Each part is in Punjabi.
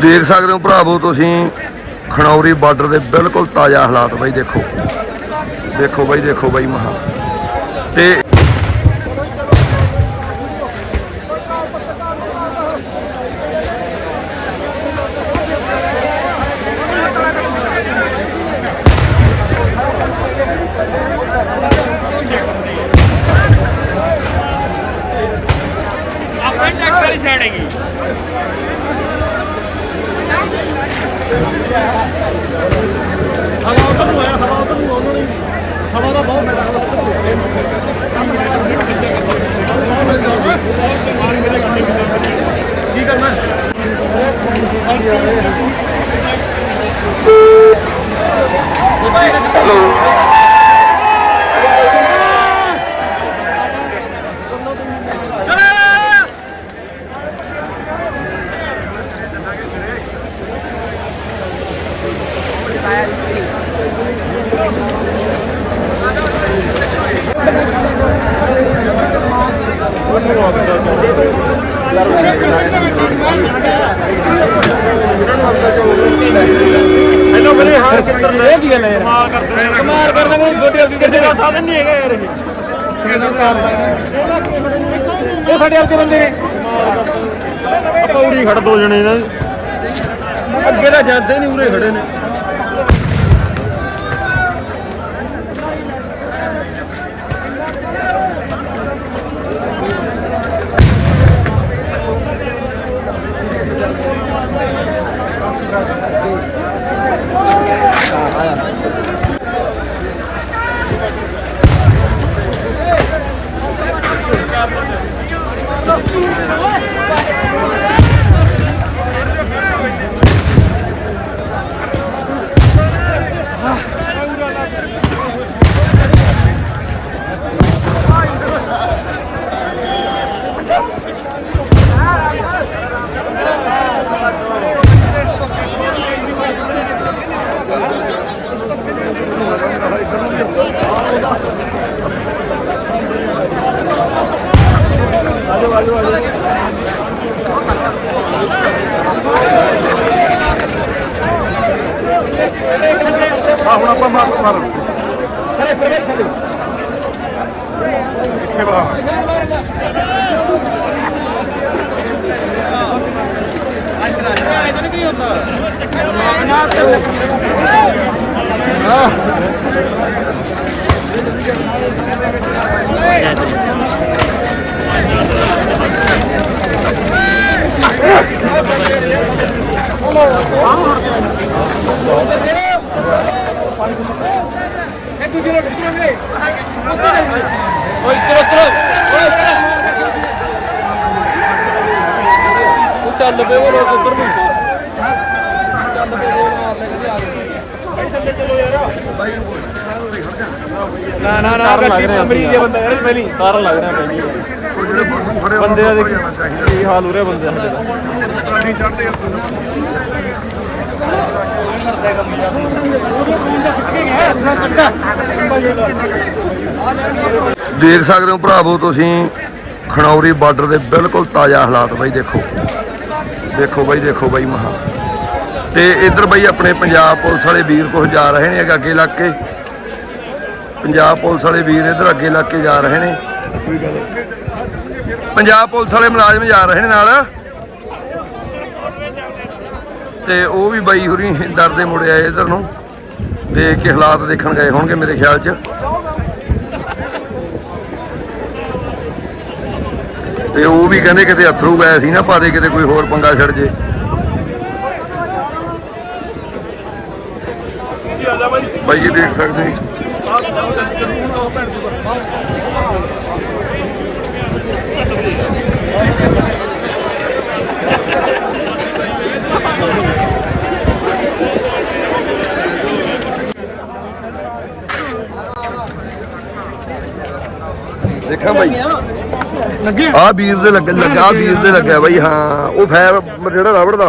ਦੇਖ ਸਕਦੇ ਹੋ ਭਰਾਵੋ ਤੁਸੀਂ ਖਣੌਰੀ ਬਾਰਡਰ ਦੇ ਬਿਲਕੁਲ ਤਾਜ਼ਾ ਹਾਲਾਤ ਬਾਈ ਦੇਖੋ। ਦੇਖੋ ਬਾਈ ਦੇਖੋ ਬਾਈ ਮਹਾ। ਤੇ ਆਪਣੇ ਟੈਕਸ ਵਾਲੀ ਸਾਈਡ ਹੈਗੀ। ਹਵਾ ਉਧਰ ਨੂੰ ਆਇਆ ਹਵਾ ਉਧਰ ਨੂੰ ਉਹਨਾਂ ਦੀ ਹਵਾ ਦਾ ਬਹੁਤ ਮੈਦਾਨ ਕੀ ਕਰਨਾ ਹੈਲੋ ਵੀਰੇ ਹਾਂ ਕੀ ਗੱਲ ਹੈ ਕਮਾਲ ਕਰਦੇ ਨੇ। ਕਮਾਲ ਕਰਦੇ ਨੇ ਛੋਟੀ ਅਫਸਰ ਕਿਸੇ ਦਾ ਸਾਧਨ ਨਹੀਂ ਹੈਗਾ ਯਾਰ ਇਹ। ਇਹ ਸਾਡੇ ਆਪਦੇ ਬੰਦੇ ਨੇ। ਆਪਾਂ ਉਰੀ ਖੜ ਦੋ ਜਣੇ ਇਹਨਾਂ ਦੇ। ਅੱਗੇ ਤਾਂ ਜਾਂਦੇ ਨਹੀਂ ਉਰੇ ਖੜੇ ਨੇ। ਆ ਹੁਣ ਆਪਾਂ ਮਾਰ ਮਾਰ ਅਰੇ ਫਿਰ ਫਿਰ ਇੱਥੇ ਬਾ ਓਏ ਤਰੋ ਤਰੋ ਓਏ ਤੂੰ ਚੱਲ ਪਏ ਉਹ ਲੋਕ ਉੱਧਰ ਨੂੰ। ਚੱਲ ਪਏ ਉਹ ਮਾਰ ਲੈ ਕਿਤੇ ਆ ਨਾ। ਨਾ ਨਾ ਗੱਡੀ ਮਰੀ ਦੇ ਬੰਦਾ ਯਾਰ ਪਹਿਲੀ ਤਾਰਨ ਲੱਗ ਰਿਹਾ ਪਹਿਲੀ ਬੰਦੂ ਦਾ ਦੇਖੀ। ਕੀ ਹਾਲ ਹੋ ਰਿਹਾ ਬੰਦੇ ਦਾ ਨਹੀਂ ਚੜਦੇ ਦੇਖ ਸਕਦੇ ਹੋ ਭਰਾਵੋ ਤੁਸੀਂ ਖਣੌਰੀ ਬਾਰਡਰ ਦੇ ਬਿਲਕੁਲ ਤਾਜ਼ਾ ਹਾਲਾਤ ਬਾਈ ਦੇਖੋ। ਦੇਖੋ ਬਾਈ ਦੇਖੋ ਬਾਈ ਮਹਾ। ਤੇ ਇੱਧਰ ਬਾਈ ਆਪਣੇ ਪੰਜਾਬ ਪੁਲਿਸ ਵਾਲੇ ਵੀਰ ਕੁਝ ਜਾ ਰਹੇ ਨੇ ਅੱਗੇ ਲੱਗ ਕੇ। ਪੰਜਾਬ ਪੁਲਿਸ ਵਾਲੇ ਵੀਰ ਇੱਧਰ ਅੱਗੇ ਲੱਗ ਕੇ ਜਾ ਰਹੇ ਨੇ। ਪੰਜਾਬ ਪੁਲਿਸ ਵਾਲੇ ਮੁਲਾਜ਼ਮ ਜਾ ਰਹੇ ਨੇ ਨਾਲ। ਤੇ ਉਹ ਵੀ ਬਾਈ ਹੁਰੀ ਡਰਦੇ ਮੁੜੇ ਆਏ ਇਧਰ ਨੂੰ। ਦੇਖ ਕੇ ਹਾਲਾਤ ਦੇਖਣ ਗਏ ਹੋਣਗੇ ਮੇਰੇ ਖਿਆਲ 'ਚ। ਤੇ ਉਹ ਵੀ ਕਹਿੰਦੇ ਕਿਤੇ ਅਥਰੂ ਗਏ ਸੀ ਨਾ, ਪਾ ਦੇ ਕਿਤੇ ਕੋਈ ਹੋਰ ਪੰਗਾ ਛੱਡ ਜੇ। ਬਾਈ ਜੀ ਦੇਖ ਸਕਦੇ ਦੇਖਾਂ ਬਾਈ। ਲੱਗੇ? ਆ ਵੀਰ ਦੇ ਲੱਗ ਲੱਗਾ ਵੀਰ ਦੇ ਲੱਗਿਆ ਬਾਈ ਹਾਂ। ਉਹ ਫਾਇਰ ਜਿਹੜਾ ਰਬੜ ਦਾ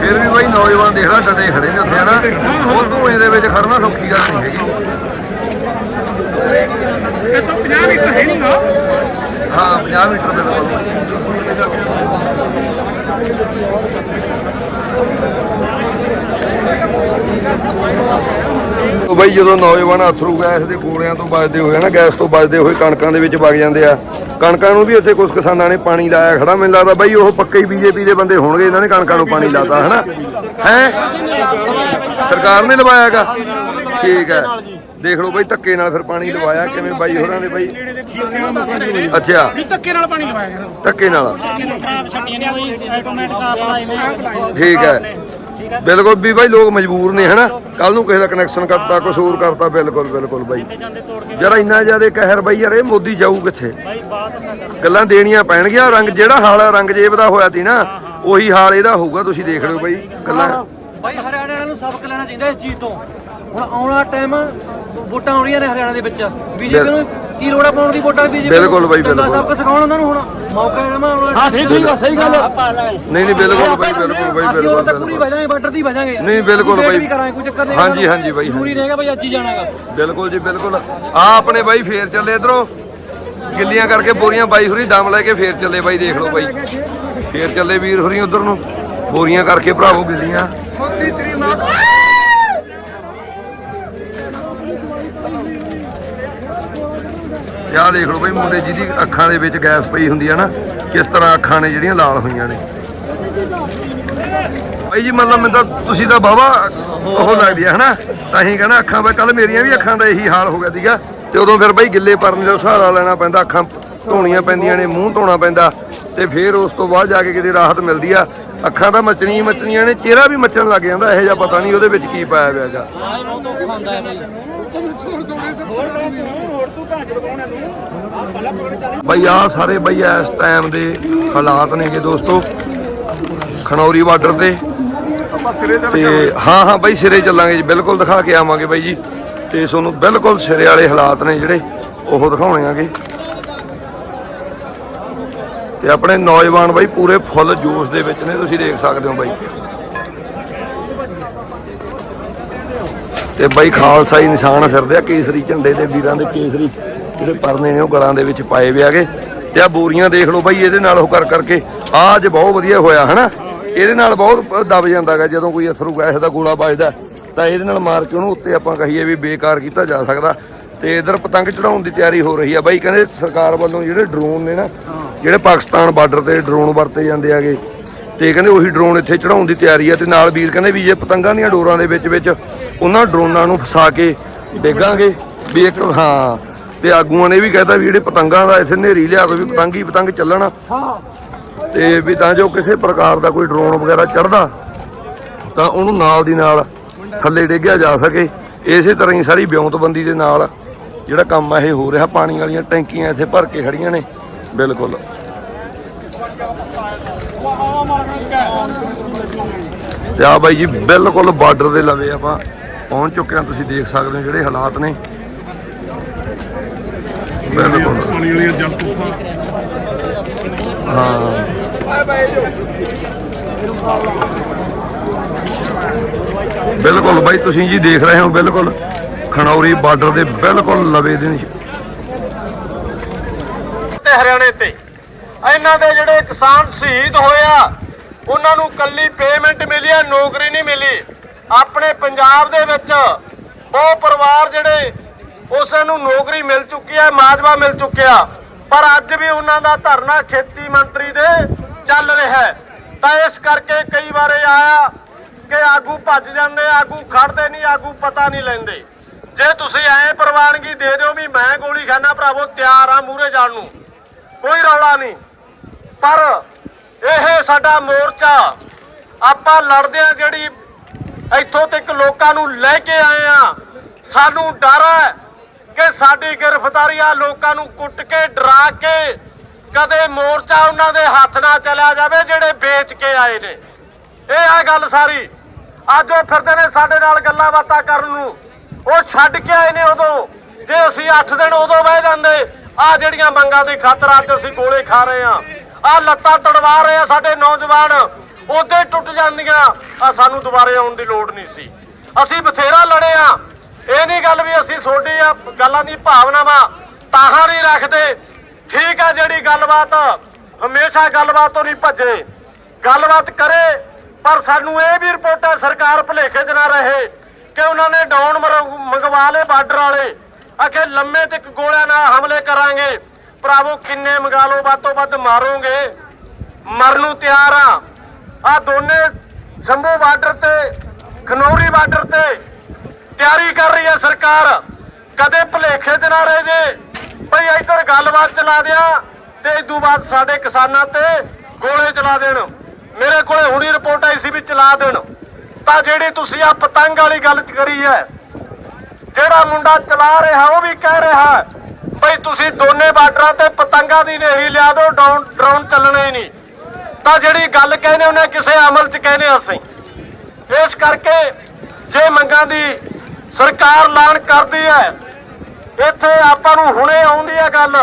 ਫਿਰ ਵੀ ਬਾਈ ਨੌਜਵਾਨ ਦੇਖ ਲੈ ਡਟੇ ਖੜੇ ਨੇ ਉੱਥੇ ਹਨਾ? ਉਹ ਧੂਏ ਦੇ ਵਿੱਚ ਖੜਨਾ ਸੌਖੀ ਗੱਲ ਨਹੀਂ ਹੈਗੀ। ਇੱਥੋਂ 50 ਮੀਟਰ ਹੈ ਨਹੀਂਗਾ ਹਾਂ 50 ਮੀਟਰ ਦੇ ਉਹ ਬਈ ਜਦੋਂ ਨੌਜਵਾਨ ਅਥਰੂ ਗੈਸ ਦੇ ਗੋਲਿਆਂ ਤੋਂ ਬਚਦੇ ਹੋਏ ਨਾ ਗੈਸ ਤੋਂ ਬਚਦੇ ਹੋਏ ਕਣਕਾਂ ਦੇ ਵਿੱਚ ਵਗ ਜਾਂਦੇ ਆ ਕਣਕਾਂ ਨੂੰ ਵੀ ਉੱਥੇ ਕੁਝ ਕਿਸਾਨਾਂ ਨੇ ਪਾਣੀ ਲਾਇਆ ਖੜਾ ਮੈਨੂੰ ਲੱਗਦਾ ਬਈ ਉਹ ਪੱਕੇ ਹੀ ਬੀਜੇਪੀ ਦੇ ਬੰਦੇ ਹੋਣਗੇ ਇਹਨਾਂ ਨੇ ਕਣਕਾਂ ਨੂੰ ਪਾਣੀ ਲਾਤਾ ਹਨਾ? ਹੈ? ਸਰਕਾਰ ਨੇ ਲਵਾਇਆਗਾ ਠੀਕ ਹੈ। ਦੇਖ ਲਓ ਬਈ ਧੱਕੇ ਨਾਲ ਫਿਰ ਪਾਣੀ ਲਵਾਇਆ ਕਿਵੇਂ ਬਾਈ ਹੋਰਾਂ ਦੇ ਬਈ? ਅੱਛਾ। ਧੱਕੇ ਨਾਲ? ਪਾਣੀ ਲਵਾਇਆ ਧੱਕੇ ਨਾਲ। ਠੀਕ ਹੈ। ਬਿਲਕੁਲ ਵੀ ਬਾਈ ਲੋਕ ਮਜਬੂਰ ਨੇ ਹਨਾ? ਕੱਲ ਨੂੰ ਕਿਸੇ ਦਾ ਕਨੈਕਸ਼ਨ ਕੱਟਤਾ ਕੁਝ ਹੋਰ ਕਰਤਾ ਬਿਲਕੁਲ ਬਿਲਕੁਲ ਬਾਈ। ਜਰਾ ਇੰਨਾ ਜ਼ਿਆਦਾ ਕਹਿਰ ਬਾਈ ਯਾਰ ਇਹ ਮੋਦੀ ਜਾਊ ਕਿੱਥੇ? ਗੱਲਾਂ ਦੇਣੀਆਂ ਪੈਣਗੀਆਂ ਰੰਗ ਜਿਹੜਾ ਹਾਲ ਆ ਰੰਗਜੇਬ ਦਾ ਹੋਇਆ ਸੀ ਨਾ ਉਹੀ ਹਾਲ ਇਹਦਾ ਹੋਊਗਾ ਤੁਸੀਂ ਦੇਖ ਲਿਓ ਬਾਈ ਗੱਲਾਂ। ਬਾਈ ਹਰਿਆਣਾ ਵਾਲਿਆਂ ਨੂੰ ਸਬਕ ਲੈਣਾ ਚਾਹੀਦਾ ਇਸ ਚੀਜ਼ ਤੋਂ। ਹੁਣ ਆਉਣ ਟਾਈਮ ਵੋਟਾਂ ਆਉਣ ਰਹੀਆਂ ਨੇ ਹਰਿਆਣਾ ਦੇ ਵਿੱਚ। ਬੀਜੇਪੀ ਨੂੰ ਕੀ ਲੋੜ ਆ ਪਾਉਣ ਦੀ ਵੋਟਾਂ ਬੀਜੇਪੀ ਬਿਲਕੁਲ ਬਾਈ, ਬਿਲਕੁਲ। ਸਭ ਕੁਝ ਸਿਖਾਉਣ ਉਹਨਾਂ ਨੂੰ ਹੁਣ। ਮੌਕਾ ਹੈ ਨਾ ਆਉਣ। ਹਾਂ ਠੀਕ ਠੀਕ ਆ ਸਹੀ ਗੱਲ ਨਹੀਂ ਨਹੀਂ ਬਿਲਕੁਲ ਬਾਈ ਬਿਲਕੁਲ ਬਾਈ ਅਸੀਂ ਉਹ ਤਾਂ ਬਿਲਕੁਲ। ਪੂਰੀ ਬਿਲਕੁਲ ਵਜਾਂਗੇ ਬਾਰਡਰ ਦੀ ਵਜਾਂਗੇ। ਨਹੀਂ, ਬਿਲਕੁਲ ਬਾਈ। ਵੀ ਕਰਾਂਗੇ ਕੋਈ ਚੱਕਰ ਨਹੀਂ ਹਾਂਜੀ, ਹਾਂਜੀ ਬਾਈ, ਜ਼ਰੂਰੀ ਰਹੇਗਾ ਬਾਈ ਅੱਜ ਹੀ ਜਾਣਾਗਾ। ਬਿਲਕੁਲ ਜੀ ਬਿਲਕੁਲ। ਆ ਆਪਣੇ ਬਾਈ ਫੇਰ ਚੱਲੇ ਇਧਰੋਂ। ਗਿੱਲੀਆਂ ਕਰਕੇ ਬੋਰੀਆਂ ਬਾਈ ਹੁਰੀ ਦਮ ਲੈ ਕੇ ਫੇਰ ਚੱਲੇ ਬਾਈ ਦੇਖ ਲਓ ਬਾਈ। ਫੇਰ ਚੱਲੇ ਵੀਰ ਹੁਰੀ ਉਧਰ ਨੂੰ। ਬੋਰੀਆਂ ਕਰਕੇ ਭਰਾਵੋ ਗਿੱਲੀਆਂ। ਯਾ ਦੇਖ ਲਓ ਬਈ ਮੁੰਡੇ ਜਿਹਦੀ ਅੱਖਾਂ ਦੇ ਵਿੱਚ ਗੈਸ ਪਈ ਹੁੰਦੀ ਆ ਨਾ, ਕਿਸ ਤਰ੍ਹਾਂ ਅੱਖਾਂ ਨੇ ਜਿਹੜੀਆਂ ਲਾਲ ਹੋਈਆਂ ਨੇ। ਬਾਈ ਜੀ ਮਤਲਬ ਮੈਨੂੰ ਤਾਂ ਤੁਸੀਂ ਤਾਂ ਬਾਵਾ ਉਹ ਲੱਗਦੀ ਆ, ਹਨਾ? ਤਾਂ ਹੀ ਕਹਿੰਦਾ ਅੱਖਾਂ ਵਾ ਕੱਲ ਮੇਰੀਆਂ ਵੀ ਅੱਖਾਂ ਦਾ ਇਹੀ ਹਾਲ ਹੋ ਗਿਆ ਸੀਗਾ। ਤੇ ਉਦੋਂ ਫਿਰ ਬਾਈ ਗਿੱਲੇ ਪਰਨੇ ਦਾ ਸਹਾਰਾ ਲੈਣਾ ਪੈਂਦਾ, ਅੱਖਾਂ ਧੋਣੀਆਂ ਪੈਂਦੀਆਂ ਨੇ, ਮੂੰਹ ਧੋਣਾ ਪੈਂਦਾ। ਤੇ ਫਿਰ ਉਸ ਤੋਂ ਬਾਅਦ ਜਾ ਕੇ ਕਿਤੇ ਰਾਹਤ ਮਿਲਦੀ ਆ। ਅੱਖਾਂ ਤਾਂ ਮੱਚਣੀ ਹੀ ਮੱਚਣੀਆਂ ਨੇ, ਚਿਹਰਾ ਵੀ ਮੱਚਣ ਲੱਗ ਜਾਂਦਾ, ਇਹੋ ਜਿਹਾ ਪਤਾ ਨਹੀਂ ਉਹਦੇ ਵਿੱਚ ਕੀ ਪਾਇਆ ਹੋਇਆ ਬਾਈ ਬਈ ਆ ਸਾਰੇ ਬਈ ਇਸ ਟਾਈਮ ਦੇ ਹਾਲਾਤ ਨੇਗੇ ਦੋਸਤੋ। ਖਨੌਰੀ ਬਾਰਡਰ ਤੇ। ਤੇ ਹਾਂ ਹਾਂ ਬਈ ਸਿਰੇ ਚੱਲਾਂਗੇ ਜੀ, ਬਿਲਕੁਲ ਦਿਖਾ ਕੇ ਆਵਾਂਗੇ ਬਾਈ ਜੀ। ਤੇ ਤੁਹਾਨੂੰ ਬਿਲਕੁਲ ਸਿਰੇ ਵਾਲੇ ਹਾਲਾਤ ਨੇ ਜਿਹੜੇ, ਉਹ ਦਿਖਾਉਣੇ ਆਗੇ। ਤੇ ਆਪਣੇ ਨੌਜਵਾਨ ਬਾਈ ਪੂਰੇ ਫੁੱਲ ਜੋਸ਼ ਦੇ ਵਿੱਚ ਨੇ, ਤੁਸੀਂ ਦੇਖ ਸਕਦੇ ਹੋ ਬਾਈ। ਤੇ ਬਾਈ ਖਾਲਸਾ ਹੀ ਨਿਸ਼ਾਨ ਫਿਰਦੇ ਆ, ਕੇਸਰੀ ਝੰਡੇ ਦੇ ਵੀਰਾਂ ਦੇ ਕੇਸਰੀ ਜਿਹੜੇ ਪਰਨੇ ਨੇ ਉਹ ਗਲਾਂ ਦੇ ਵਿੱਚ ਪਾਏ ਵੇ ਆਗੇ। ਤੇ ਆ ਬੋਰੀਆਂ ਦੇਖ ਲਓ ਬਾਈ, ਇਹਦੇ ਨਾਲ ਉਹ ਕਰ ਕਰਕੇ ਆਹ ਅੱਜ ਬਹੁਤ ਵਧੀਆ ਹੋਇਆ, ਹਨਾ? ਇਹਦੇ ਨਾਲ ਬਹੁਤ ਦਬ ਜਾਂਦਾਗਾ, ਜਦੋਂ ਕੋਈ ਅਥਰੂ ਗੈਸ ਦਾ ਗੋਲਾ ਵੱਜਦਾ, ਤਾਂ ਇਹਦੇ ਨਾਲ ਮਾਰ ਕੇ ਉਹਨੂੰ ਉੱਤੇ ਆਪਾਂ ਕਹੀਏ ਵੀ ਬੇਕਾਰ ਕੀਤਾ ਜਾ ਸਕਦਾ। ਤੇ ਇਧਰ ਪਤੰਗ ਚੜਾਉਣ ਦੀ ਤਿਆਰੀ ਹੋ ਰਹੀ ਆ ਬਾਈ, ਕਹਿੰਦੇ ਸਰਕਾਰ ਵੱਲੋਂ ਜਿਹੜੇ ਡਰੋਨ ਨੇ ਨਾ, ਜਿਹੜੇ ਪਾਕਿਸਤਾਨ ਬਾਰਡਰ ਤੇ ਡਰੋਨ ਵਰਤੇ ਜਾਂਦੇ ਆਗੇ ਤੇ ਕਹਿੰਦੇ ਉਹੀ ਡਰੋਨ ਇੱਥੇ ਚੜਾਉਣ ਦੀ ਤਿਆਰੀ ਆ ਤੇ ਨਾਲ ਵੀਰ ਕਹਿੰਦੇ ਵੀ ਜੇ ਪਤੰਗਾਂ ਦੀਆਂ ਡੋਰਾਂ ਦੇ ਵਿੱਚ ਵਿੱਚ ਉਹਨਾਂ ਡਰੋਨਾਂ ਨੂੰ ਫਸਾ ਕੇ ਡੇਗਾਂਗੇ ਵੀ ਇੱਕ ਹਾਂ, ਤੇ ਆਗੂਆਂ ਨੇ ਵੀ ਕਹਿਤਾ ਵੀ ਜਿਹੜੇ ਪਤੰਗਾਂ ਦਾ ਇੱਥੇ ਨੇਰੀ ਲਿਆ ਦੋ ਵੀ ਪਤੰਗ ਹੀ ਪਤੰਗ ਚੱਲਣ। ਤੇ ਵੀ ਤਾਂ ਜੋ ਕਿਸੇ ਪ੍ਰਕਾਰ ਦਾ ਕੋਈ ਡਰੋਨ ਵਗੈਰਾ ਚੜਦਾ, ਤਾਂ ਉਹਨੂੰ ਨਾਲ ਦੀ ਨਾਲ ਥੱਲੇ ਡੇਗਿਆ ਜਾ ਸਕੇ। ਇਸੇ ਤਰ੍ਹਾਂ ਹੀ ਸਾਰੀ ਵਿਉਂਤਬੰਦੀ ਦੇ ਨਾਲ ਜਿਹੜਾ ਕੰਮ ਆ, ਇਹ ਹੋ ਰਿਹਾ। ਪਾਣੀ ਵਾਲੀਆਂ ਟੈਂਕੀਆਂ ਇੱਥੇ ਭਰ ਕੇ ਖੜੀਆਂ ਨੇ। ਬਿਲਕੁਲ। ਤੇ ਆ ਬਾਈ ਜੀ, ਬਿਲਕੁਲ ਬਾਰਡਰ ਦੇ ਲਵੇ ਆਪਾਂ। ਪਹੁੰਚ ਚੁੱਕੇ ਹਾਂ, ਤੁਸੀਂ ਦੇਖ ਸਕਦੇ ਹੋ ਜਿਹੜੇ ਹਾਲਾਤ ਨੇ। ਬਿਲਕੁਲ। ਪਾਣੀ ਵਾਲੀਆਂ ਜਲ ਹਾਂ। ਬਿਲਕੁਲ ਬਾਈ, ਤੁਸੀਂ ਜੀ ਦੇਖ ਰਹੇ ਹੋ, ਬਿਲਕੁਲ ਖਣੌਰੀ ਬਾਰਡਰ ਦੇ ਬਿਲਕੁਲ ਲਵੇ ਦੇ ਹਰਿਆਣੇ ਤੇ। ਇਹਨਾਂ ਦੇ ਜਿਹੜੇ ਕਿਸਾਨ ਸ਼ਹੀਦ ਹੋਏ ਆ, ਉਹਨਾਂ ਨੂੰ ਕੱਲੀ ਪੇਮੈਂਟ ਮਿਲੀ ਆ, ਨੌਕਰੀ ਨਹੀਂ ਮਿਲੀ। ਆਪਣੇ ਪੰਜਾਬ ਦੇ ਵਿੱਚ ਉਹ ਪਰਿਵਾਰ ਜਿਹੜੇ, ਉਸ ਨੂੰ ਨੌਕਰੀ ਮਿਲ ਚੁੱਕੀ ਹੈ ਮਾਜਵਾ ਮਿਲ ਚੁੱਕਿਆ। ਪਰ ਅੱਜ ਵੀ ਉਹਨਾਂ ਦਾ ਧਰਨਾ ਖੇਤੀ ਮੰਤਰੀ ਦੇ ਚੱਲ ਰਿਹਾ ਹੈ। ਤਾਂ ਇਸ ਕਰਕੇ ਕਈ ਵਾਰੇ ਆਇਆ ਕਿ ਆਗੂ ਭੱਜ ਜਾਂਦੇ, ਆਗੂ ਖੜਦੇ ਨਹੀਂ, ਆਗੂ ਪਤਾ ਨਹੀਂ ਲੈਂਦੇ। ਜੇ ਤੁਸੀਂ ਐ ਪ੍ਰਵਾਨਗੀ ਦੇ ਦਿਓ ਵੀ ਮੈਂ ਗੋਲੀ ਖਾਨਾ ਭਰਾਵੋ ਤਿਆਰ ਆ ਮੂਰੇ ਜਾਣ ਨੂੰ, ਕੋਈ ਰੌਲਾ ਨਹੀਂ। ਪਰ ਇਹ ਸਾਡਾ ਮੋਰਚਾ। ਆਪਾਂ ਲੜਦੇ ਆ ਜਿਹੜੀ ਇੱਥੋਂ ਤੱਕ ਲੋਕਾਂ ਨੂੰ ਲੈ ਕੇ ਆਏ ਆ ਸਾਨੂੰ ਡਰ ਹੈ ਕਿ ਸਾਡੀ ਗ੍ਰਿਫਤਾਰੀ ਆ ਲੋਕਾਂ ਨੂੰ ਕੁੱਟ ਕੇ, ਡਰਾ ਕੇ ਕਦੇ ਮੋਰਚਾ ਉਹਨਾਂ ਦੇ ਹੱਥ ਨਾ ਚਲਿਆ ਜਾਵੇ ਜਿਹੜੇ ਵੇਚ ਕੇ ਆਏ ਨੇ। ਇਹ ਆ ਗੱਲ ਸਾਰੀ। ਅੱਜ ਉਹ ਫਿਰਦੇ ਨੇ ਸਾਡੇ ਨਾਲ ਗੱਲਾਂ ਬਾਤਾਂ ਕਰਨ ਨੂੰ। ਉਹ ਛੱਡ ਕੇ ਆਏ ਨੇ ਉਦੋਂ। ਜੇ ਅਸੀਂ 8 ਦਿਨ ਉਦੋਂ ਬਹਿ ਜਾਂਦੇ ਆ ਜਿਹੜੀਆਂ ਮੰਗਾਂ ਦੀ ਖਾਤਰ ਅੱਜ ਅਸੀਂ ਗੋਲੇ ਖਾ ਰਹੇ ਆ ਆ ਲੱਤਾਂ ਤੜਵਾ ਰਹੇ ਆ ਸਾਡੇ ਨੌਜਵਾਨ। ਉਦੋਂ ਟੁੱਟ ਜਾਂਦੀਆਂ। ਆ ਸਾਨੂੰ ਦੁਬਾਰੇ ਆਉਣ ਦੀ ਲੋੜ ਨਹੀਂ ਸੀ। ਅਸੀਂ ਬਥੇਰਾ ਲੜੇ ਆ। ਇਹ ਨਹੀਂ ਗੱਲ ਵੀ ਅਸੀਂ ਛੋਟੀ ਆ ਗੱਲਾਂ ਦੀ ਭਾਵਨਾਵਾਂ ਤਾਹਾਂ ਨਹੀਂ ਰੱਖਦੇ। ਠੀਕ ਆ ਜਿਹੜੀ ਗੱਲਬਾਤ, ਹਮੇਸ਼ਾ ਗੱਲਬਾਤ ਤੋਂ ਨਹੀਂ ਭੱਜੇ। ਗੱਲਬਾਤ ਕਰੇ, ਪਰ ਸਾਨੂੰ ਇਹ ਵੀ ਰਿਪੋਰਟਾਂ ਸਰਕਾਰ ਭੁਲੇਖੇ 'ਚ ਨਾ ਰਹੇ ਕਿ ਉਹਨਾਂ ਨੇ ਡਾਊਨ ਮਰ- ਮੰਗਵਾ ਲਏ ਬਾਰਡਰ ਵਾਲੇ। ਆਖੇ ਲੰਮੇ ਤੇ ਗੋਲਿਆਂ ਨਾਲ ਹਮਲੇ ਕਰਾਂਗੇ। ਭਰਾਵੋ, ਕਿੰਨੇ ਮੰਗਾ ਲਓ, ਵੱਧ ਤੋਂ ਵੱਧ ਮਾਰੋਗੇ। ਮਰਨ ਨੂੰ ਤਿਆਰ ਆ। ਆ ਦੋਨੇ ਸ਼ੰਭੂ ਬਾਰਡਰ ਤੇ, ਖਨੌਰੀ ਬਾਰਡਰ ਤੇ ਤਿਆਰੀ ਕਰ ਰਹੀ ਹੈ ਸਰਕਾਰ। ਕਦੇ ਭੁਲੇਖੇ ਦੇ ਨਾ ਰਹੇ ਜੇ ਭਈ ਇੱਧਰ ਗੱਲਬਾਤ ਚਲਾ ਦਿਆ ਤੇ ਇਦੋਂ ਬਾਅਦ ਸਾਡੇ ਕਿਸਾਨਾਂ ਤੇ ਗੋਲੇ ਚਲਾ ਦੇਣ। ਮੇਰੇ ਕੋਲੇ ਹੁਣੀ ਰਿਪੋਰਟ ਆਈ ਸੀ ਵੀ ਚਲਾ ਦੇਣ। ਤਾਂ ਜਿਹੜੀ ਤੁਸੀਂ ਆ ਪਤੰਗ ਵਾਲੀ ਗੱਲ ਕਰੀ ਹੈ, ਜਿਹੜਾ ਮੁੰਡਾ ਚਲਾ ਰਿਹਾ, ਉਹ ਵੀ ਕਹਿ ਰਿਹਾ ਭਈ ਤੁਸੀਂ ਦੋਨੇ ਬਾਰਡਰਾਂ ਤੇ ਪਤੰਗਾਂ ਦੀ ਨਹੀਂ ਲਿਆ ਦਿਓ ਡਰੋਨ ਡਰੋਨ ਚੱਲਣਾ ਹੀ ਨਹੀਂ। ਤਾਂ ਜਿਹੜੀ ਗੱਲ ਕਹਿੰਦੇ ਉਹਨੇ ਕਿਸੇ ਅਮਲ ਚ ਕਹਿੰਦੇ ਅਸੀਂ। ਇਸ ਕਰਕੇ ਜੇ ਮੰਗਾਂ ਦੀ ਸਰਕਾਰ ਐਲਾਨ ਕਰਦੀ ਹੈ, ਇੱਥੇ ਆਪਾਂ ਨੂੰ ਹੁਣੇ ਆਉਂਦੀ ਹੈ ਗੱਲ,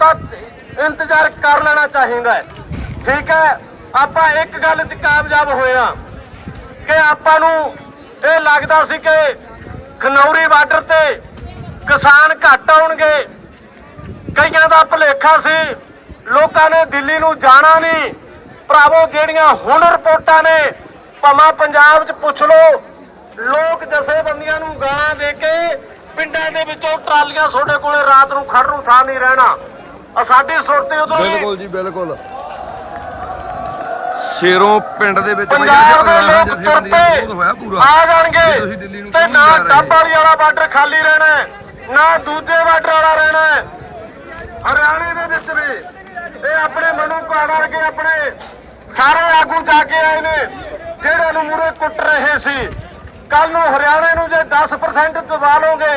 ਤਾਂ ਇੰਤਜ਼ਾਰ ਕਰ ਲੈਣਾ ਚਾਹੀਦਾ ਠੀਕ ਹੈ, ਆਪਾਂ ਇੱਕ ਗੱਲ 'ਚ ਕਾਮਯਾਬ ਹੋਏ ਆ ਕਿ ਆਪਾਂ ਨੂੰ ਇਹ ਲੱਗਦਾ ਸੀ ਕਿ ਖਨੌਰੀ ਬਾਰਡਰ ਤੇ ਕਿਸਾਨ ਘੱਟ ਆਉਣਗੇ। ਕਈਆਂ ਦਾ ਭੁਲੇਖਾ ਸੀ ਲੋਕਾਂ ਨੇ ਦਿੱਲੀ ਨੂੰ ਜਾਣਾ ਨਹੀਂ ਭਰਾਵੋ ਜਿਹੜੀਆਂ ਹੁਣ ਰਿਪੋਰਟਾਂ ਨੇ ਭਾਵੇਂ ਪੰਜਾਬ 'ਚ ਪੁੱਛ ਲਓ ਲੋਕ ਜਥੇਬੰਦੀਆਂ ਨੂੰ ਗਾਲਾਂ ਦੇ ਕੇ ਪਿੰਡਾਂ ਦੇ ਵਿੱਚੋਂ ਟਰਾਲੀਆਂ ਤੁਹਾਡੇ ਕੋਲੇ ਰਾਤ ਨੂੰ ਖੜ ਨੂੰ ਥਾਂ ਨਹੀਂ ਰਹਿਣਾ ਆ ਸਾਡੀ ਸੁਰਤੀ ਉਦੋਂ ਬਿਲਕੁਲ ਜੀ ਬਿਲਕੁਲ ਸ਼ੇਰੋਂ ਪਿੰਡ ਦੇ ਵਿੱਚ ਪੰਜਾਬ ਦੇ ਲੋਕ ਤੁਰਤੇ ਆ ਜਾਣਗੇ ਤੇ ਨਾ? ਡੱਬ ਵਾਲੀ ਵਾਲਾ ਬਾਰਡਰ ਖਾਲੀ ਰਹਿਣਾ ਨਾ ਦੂਜੇ ਬਾਰਡਰ ਵਾਲਾ ਰਹਿਣਾ। ਹਰਿਆਣੇ ਦੇ ਵਿੱਚ ਵੀ ਇਹ ਆਪਣੇ ਮਨੂ ਭਾਅ ਵਰਗੇ ਆਪਣੇ ਸਾਰੇ ਆਗੂ ਜਾ ਕੇ ਆਏ ਨੇ, ਜਿਹੜੇ ਨੂੰ ਮੂਰੇ ਕੁੱਟ ਰਹੇ ਸੀ। ਕੱਲ ਨੂੰ ਹਰਿਆਣੇ ਨੂੰ ਜੇ 10% ਦਬਾ ਲੋਗੇ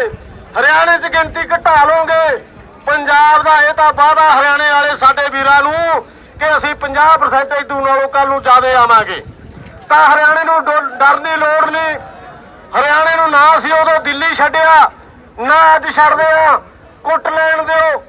ਹਰਿਆਣੇ 'ਚ ਗਿਣਤੀ ਘਟਾ ਲੋਗੇ ਪੰਜਾਬ ਦਾ ਇਹ ਤਾਂ ਵਾਅਦਾ ਹਰਿਆਣੇ ਵਾਲੇ ਸਾਡੇ ਵੀਰਾਂ ਨੂੰ ਕਿ ਅਸੀਂ 50% ਇਦੂ ਨਾਲੋਂ ਕੱਲ ਨੂੰ ਜ਼ਿਆਦਾ ਆਵਾਂਗੇ। ਤਾਂ ਹਰਿਆਣੇ ਨੂੰ ਡਰਨ ਦੀ ਲੋੜ ਨਹੀਂ। ਹਰਿਆਣੇ ਨੂੰ ਨਾ ਸੀ ਉਦੋਂ ਦਿੱਲੀ ਛੱਡਿਆ, ਨਾ ਅੱਜ ਛੱਡਦੇ ਆ ਕੁੱਟ ਲੈਣ ਦਿਓ।